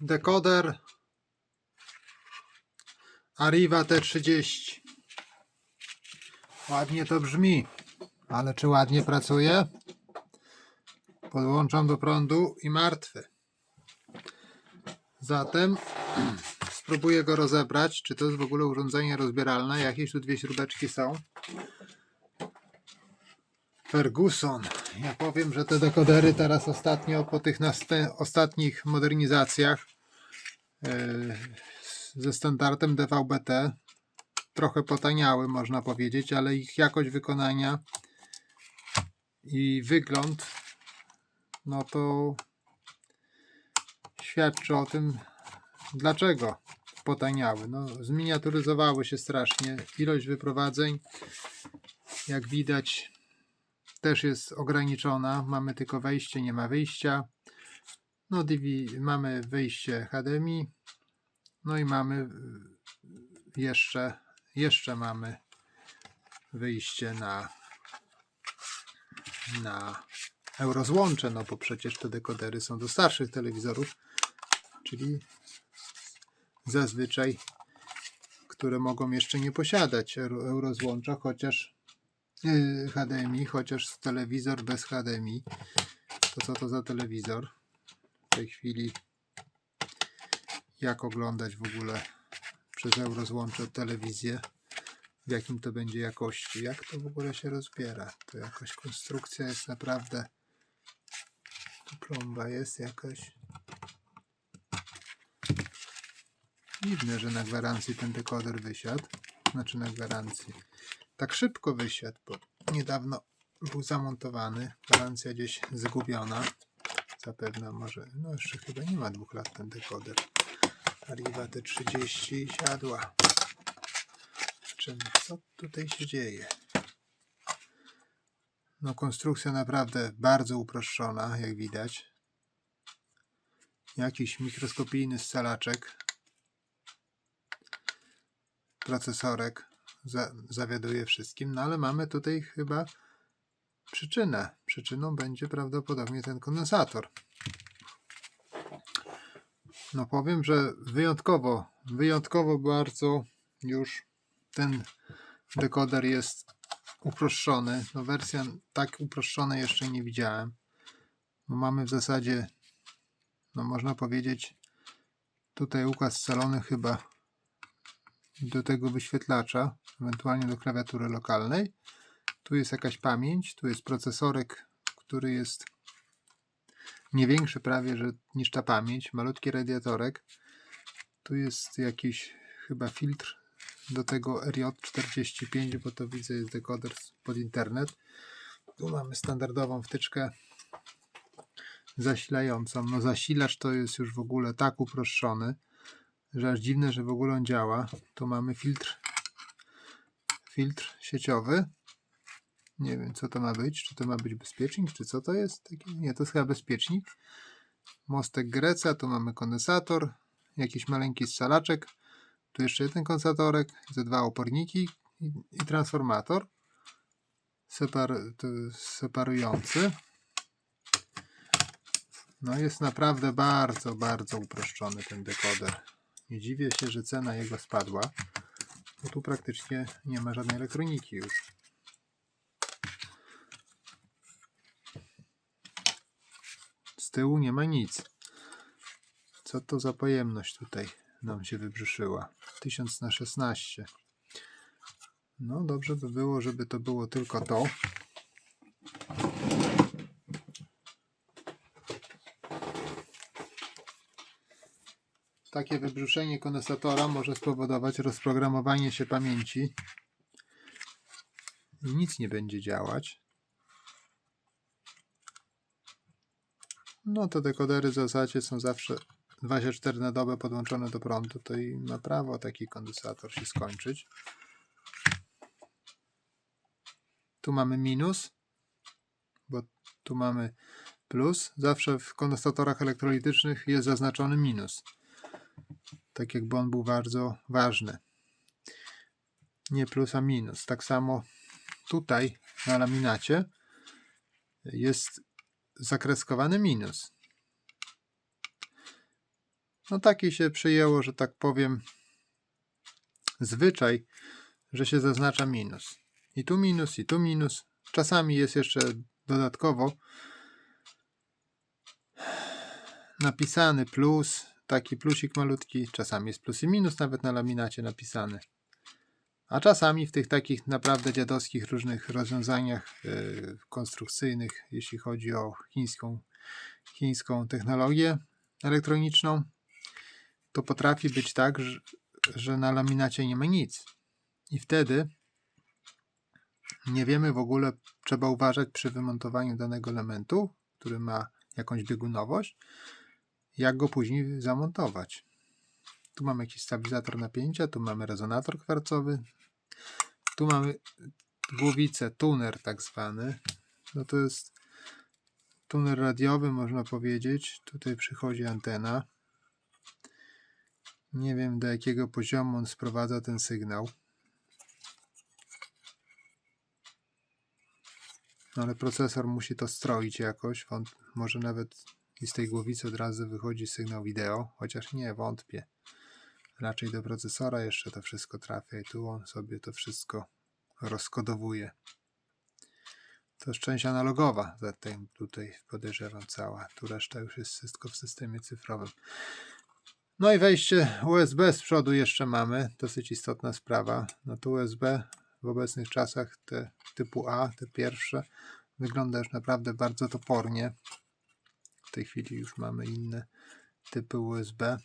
Dekoder Arriva T30. Ładnie to brzmi, ale czy ładnie pracuje? Podłączam do prądu i martwy. Zatem spróbuję go rozebrać, czy to jest w ogóle urządzenie rozbieralne. Jakieś tu dwie śrubeczki są. Ferguson. Ja powiem, że te dekodery teraz ostatnio po tych ostatnich modernizacjach yy, ze standardem DVB-T trochę potaniały, można powiedzieć, ale ich jakość wykonania i wygląd no to świadczy o tym, dlaczego potaniały. No, zminiaturyzowały się strasznie. Ilość wyprowadzeń, jak widać, też jest ograniczona. Mamy tylko wejście, nie ma wyjścia. No, DV, mamy wyjście HDMI. No i mamy y, jeszcze, jeszcze mamy wyjście na, na eurozłącze, no bo przecież te dekodery są do starszych telewizorów, czyli zazwyczaj, które mogą jeszcze nie posiadać euro- eurozłącza, chociaż HDMI, chociaż telewizor bez HDMI. To co to za telewizor? W tej chwili jak oglądać w ogóle przez eurozłącze telewizję? W jakim to będzie jakości? Jak to w ogóle się rozbiera? To jakaś konstrukcja jest naprawdę tu plomba jest jakaś. Dziwne, że na gwarancji ten dekoder wysiadł. Znaczy na gwarancji. Tak szybko wysiadł, bo niedawno był zamontowany. Gwarancja gdzieś zgubiona. Zapewne może, no jeszcze chyba nie ma dwóch lat ten dekoder. Arriva T30 i siadła. Czym, co tutaj się dzieje? No konstrukcja naprawdę bardzo uproszczona, jak widać. Jakiś mikroskopijny scalaczek. Procesorek za, zawiaduje wszystkim, no ale mamy tutaj chyba przyczynę. Przyczyną będzie prawdopodobnie ten kondensator. No powiem, że wyjątkowo, wyjątkowo bardzo już ten dekoder jest uproszczony. No wersja tak uproszczonej jeszcze nie widziałem. No mamy w zasadzie, no można powiedzieć, tutaj układ scalony chyba do tego wyświetlacza, ewentualnie do klawiatury lokalnej. Tu jest jakaś pamięć, tu jest procesorek, który jest nie większy prawie że niż ta pamięć, malutki radiatorek. Tu jest jakiś chyba filtr do tego RJ45, bo to widzę jest dekoder pod internet. Tu mamy standardową wtyczkę zasilającą. No zasilacz to jest już w ogóle tak uproszczony, że aż dziwne, że w ogóle on działa. Tu mamy filtr filtr sieciowy. Nie wiem co to ma być, czy to ma być bezpiecznik, czy co to jest? Nie, to jest chyba bezpiecznik. Mostek Greca, tu mamy kondensator, jakiś maleńki scalaczek, tu jeszcze jeden kondensatorek, ze dwa oporniki i, i transformator separ, separujący. No jest naprawdę bardzo, bardzo uproszczony ten dekoder. Nie dziwię się, że cena jego spadła, bo tu praktycznie nie ma żadnej elektroniki już. Z tyłu nie ma nic. Co to za pojemność tutaj nam się wybrzyszyła? 1000 na 16. No dobrze by było, żeby to było tylko to. Takie wybrzuszenie kondensatora może spowodować rozprogramowanie się pamięci i nic nie będzie działać. No te dekodery w zasadzie są zawsze 24 na dobę podłączone do prądu, to i ma prawo taki kondensator się skończyć. Tu mamy minus, bo tu mamy plus. Zawsze w kondensatorach elektrolitycznych jest zaznaczony minus. Tak jakby on był bardzo ważny. Nie plus, a minus. Tak samo tutaj na laminacie jest zakreskowany minus. No taki się przyjęło, że tak powiem, zwyczaj, że się zaznacza minus. I tu minus, i tu minus. Czasami jest jeszcze dodatkowo napisany plus, taki plusik malutki. Czasami jest plus i minus nawet na laminacie napisany. A czasami w tych takich naprawdę dziadowskich różnych rozwiązaniach yy, konstrukcyjnych, jeśli chodzi o chińską, chińską technologię elektroniczną, to potrafi być tak, że, że na laminacie nie ma nic. I wtedy nie wiemy w ogóle, trzeba uważać przy wymontowaniu danego elementu, który ma jakąś biegunowość, jak go później zamontować. Tu mamy jakiś stabilizator napięcia, tu mamy rezonator kwarcowy, tu mamy głowicę, tuner tak zwany. No to jest tuner radiowy, można powiedzieć. Tutaj przychodzi antena. Nie wiem do jakiego poziomu on sprowadza ten sygnał. No ale procesor musi to stroić jakoś. Może nawet i z tej głowicy od razu wychodzi sygnał wideo, chociaż nie, wątpię. Raczej do procesora jeszcze to wszystko trafia i tu on sobie to wszystko rozkodowuje. To jest część analogowa, zatem tutaj podejrzewam cała. Tu reszta już jest wszystko w systemie cyfrowym. No i wejście USB z przodu jeszcze mamy, dosyć istotna sprawa. No to USB w obecnych czasach te typu A, te pierwsze, wygląda już naprawdę bardzo topornie. Tej chwili już mamy inne typy USB,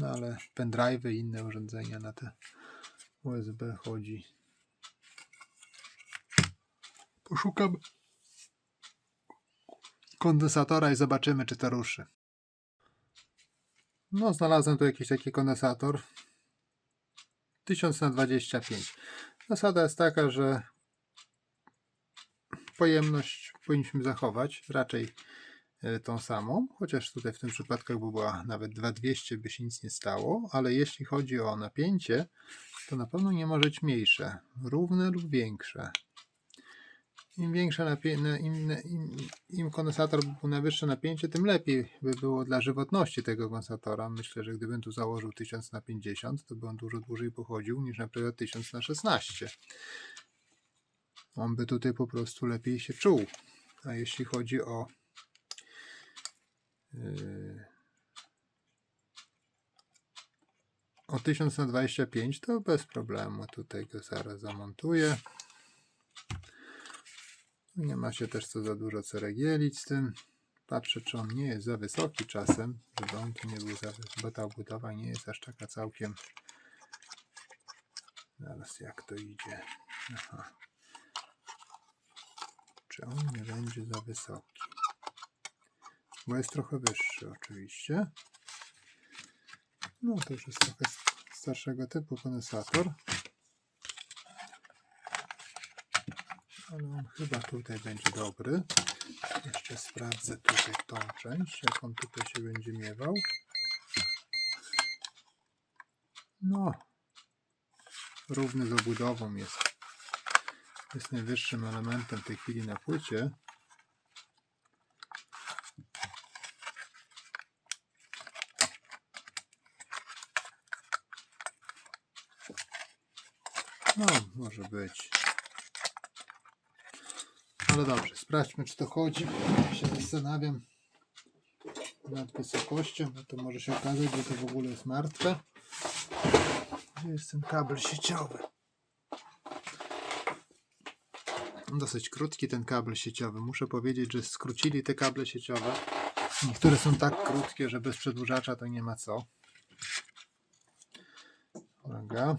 no ale pendrive i inne urządzenia na te USB chodzi. Poszukam kondensatora i zobaczymy, czy to ruszy. No, znalazłem tu jakiś taki kondensator. 1000 na 25. Zasada jest taka, że pojemność powinniśmy zachować, raczej tą samą, chociaż tutaj w tym przypadku by była nawet 2200 by się nic nie stało, ale jeśli chodzi o napięcie, to na pewno nie może być mniejsze, równe lub większe. Im większe napięcie, im, im, im kondensator by był na wyższe napięcie, tym lepiej by było dla żywotności tego kondensatora. Myślę, że gdybym tu założył 1000 na 50, to by on dużo dłużej pochodził niż na przykład 1000 na 16. On by tutaj po prostu lepiej się czuł. A jeśli chodzi o o 1000 na 25 to bez problemu tutaj go zaraz zamontuję. Nie ma się też co za dużo ceregielić z tym. Patrzę, czy on nie jest za wysoki czasem, żeby on tu nie był za wysoki, bo ta obudowa nie jest aż taka całkiem. Zaraz jak to idzie. Aha. Czy on nie będzie za wysoki? Bo jest trochę wyższy oczywiście. No to już jest trochę starszego typu kondensator. Ale on chyba tutaj będzie dobry. Jeszcze sprawdzę tutaj tą część, jak on tutaj się będzie miewał. No, równy z obudową jest. Jest najwyższym elementem w tej chwili na płycie. No, może być. Ale dobrze, sprawdźmy, czy to chodzi. Ja się zastanawiam nad wysokością, no to może się okazać, że to w ogóle jest martwe. Gdzie jest ten kabel sieciowy? Dosyć krótki ten kabel sieciowy. Muszę powiedzieć, że skrócili te kable sieciowe. Niektóre są tak krótkie, że bez przedłużacza to nie ma co. Uwaga.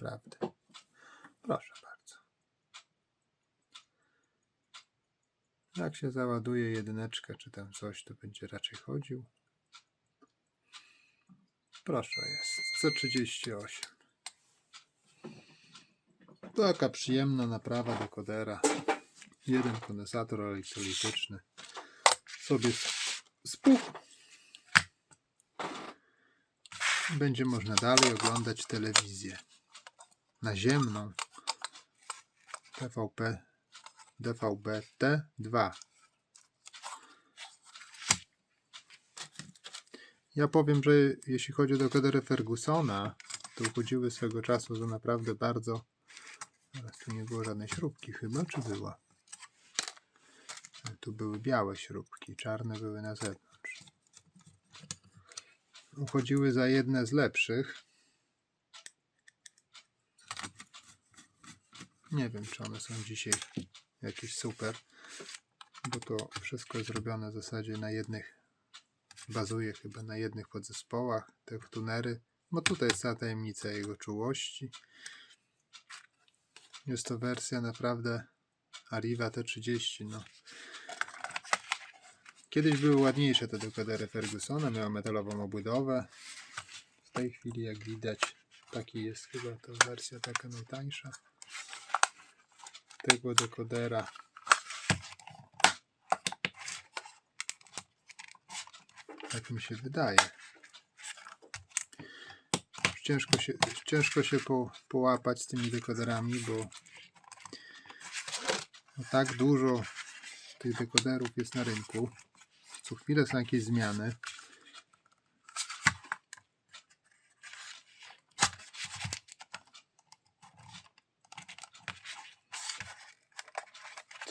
Chwila prawdy. Proszę bardzo. Jak się załaduje jedyneczkę, czy tam coś, to będzie raczej chodził. Proszę, jest C38. Taka przyjemna naprawa dekodera. Jeden kondensator elektrolityczny sobie spuchł. Będzie można dalej oglądać telewizję naziemną TVP DVB-T2 Ja powiem, że jeśli chodzi o dekodery Fergusona, to uchodziły swego czasu za naprawdę bardzo. Teraz tu nie było żadnej śrubki chyba, czy była? Tu były białe śrubki, czarne były na zewnątrz. Uchodziły za jedne z lepszych. Nie wiem, czy one są dzisiaj jakieś super, bo to wszystko jest zrobione w zasadzie na jednych, bazuje chyba na jednych podzespołach, te tunery, bo tutaj jest cała tajemnica jego czułości. Jest to wersja naprawdę Arriva T30, no. Kiedyś były ładniejsze te dekodery Fergusona, miały metalową obudowę. W tej chwili, jak widać, taki jest chyba ta wersja taka najtańsza tego dekodera. Tak mi się wydaje. Ciężko się, ciężko się po, połapać z tymi dekoderami, bo no tak dużo tych dekoderów jest na rynku. Co chwilę są jakieś zmiany.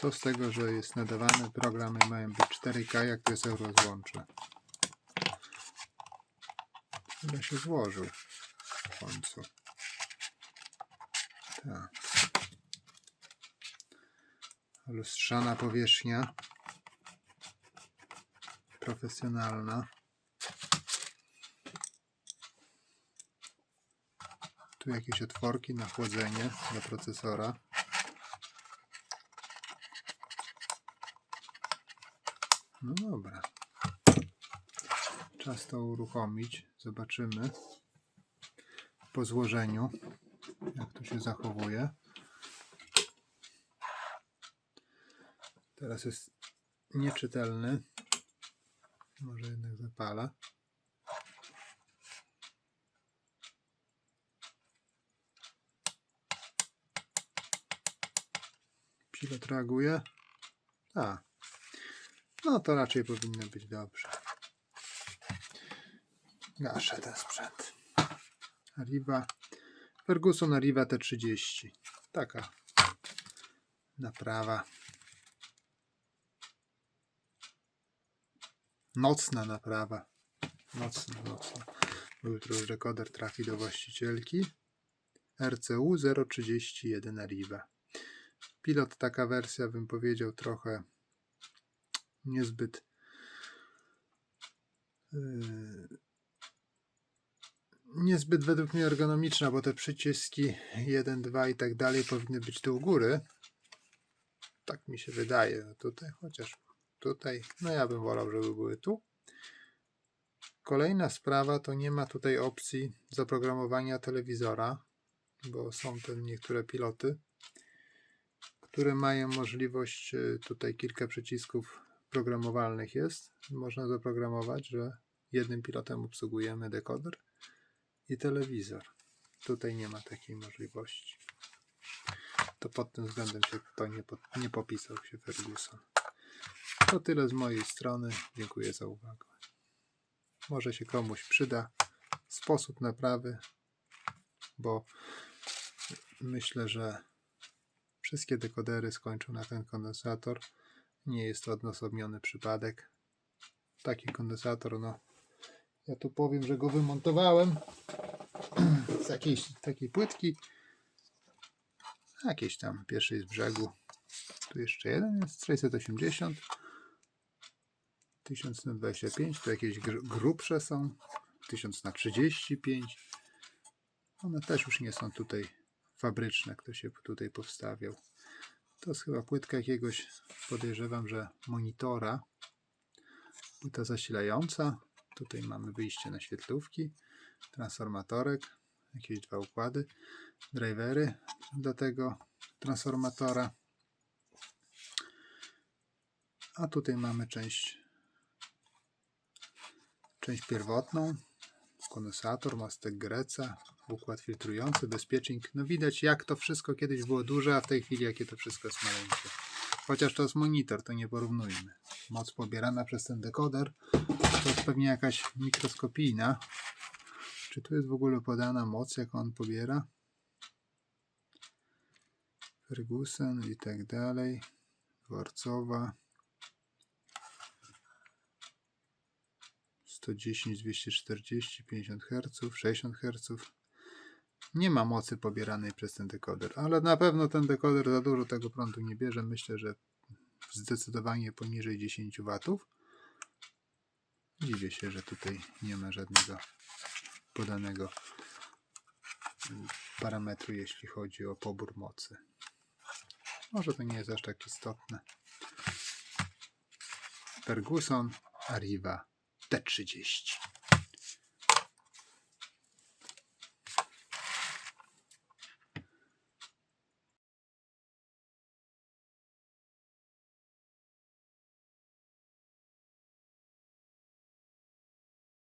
Co z tego, że jest nadawany programy mają być 4K, jak to jest eurozłącze. Chyba się złożył w końcu. Tak. Lustrzana powierzchnia. Profesjonalna. Tu jakieś otworki na chłodzenie dla procesora. No dobra. Czas to uruchomić. Zobaczymy po złożeniu, jak to się zachowuje. Teraz jest nieczytelny. Może jednak zapala. Pilot reaguje. Tak. No to raczej powinno być dobrze. Gaszę ten sprzęt. Arriva. Ferguson Arriva T30. Taka naprawa. Nocna naprawa. Nocna, nocna. Jutro już trafi do właścicielki. RCU 031 Arriva. Pilot taka wersja bym powiedział trochę niezbyt yy, niezbyt według mnie ergonomiczna, bo te przyciski 1, 2 i tak dalej powinny być tu u góry. Tak mi się wydaje. No Tutaj, chociaż tutaj, no ja bym wolał, żeby były tu. Kolejna sprawa to nie ma tutaj opcji zaprogramowania telewizora, bo są te niektóre piloty, które mają możliwość, y, tutaj kilka przycisków programowalnych jest. Można zaprogramować, że jednym pilotem obsługujemy dekoder i telewizor. Tutaj nie ma takiej możliwości. To pod tym względem się to nie, nie popisał się Ferguson. To tyle z mojej strony. Dziękuję za uwagę. Może się komuś przyda sposób naprawy, bo myślę, że wszystkie dekodery skończą na ten kondensator. Nie jest to odosobniony przypadek. Taki kondensator, no. Ja tu powiem, że go wymontowałem z jakiejś takiej płytki. Jakieś tam pierwszej z brzegu. Tu jeszcze jeden jest 680. 1125, tu jakieś gr- grubsze są. 1000 na 35. One też już nie są tutaj fabryczne, kto się tutaj powstawiał. To jest chyba płytka jakiegoś, podejrzewam, że monitora. Płyta zasilająca. Tutaj mamy wyjście na świetlówki, transformatorek, jakieś dwa układy, drivery do tego transformatora. A tutaj mamy część, część pierwotną, kondensator, mostek Greca, układ filtrujący, bezpiecznik. No widać jak to wszystko kiedyś było duże, a w tej chwili jakie to wszystko jest maleńkie. Chociaż to jest monitor, to nie porównujmy. Moc pobierana przez ten dekoder to jest pewnie jakaś mikroskopijna. Czy tu jest w ogóle podana moc, jak on pobiera? Ferguson i tak dalej. Dworcowa. 110, 240, 50 Hz, 60 Hz. Nie ma mocy pobieranej przez ten dekoder, ale na pewno ten dekoder za dużo tego prądu nie bierze. Myślę, że zdecydowanie poniżej 10 W. Dziwię się, że tutaj nie ma żadnego podanego parametru, jeśli chodzi o pobór mocy. Może to nie jest aż tak istotne. Ferguson Arriva T30.